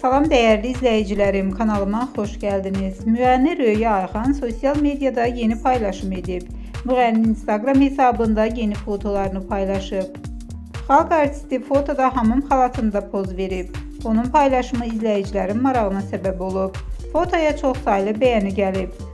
Salam değerli izleyicilerim, kanalıma hoş geldiniz. Müğənni Röya Ayxan sosyal medyada yeni paylaşım edib. Müğənninin Instagram hesabında yeni fotolarını paylaşıb. Xalq artisti fotoda hamam xalatında poz verib. Onun paylaşımı izləyicilərin marağına səbəb olub. Fotoya çox saylı bəyəni gəlib.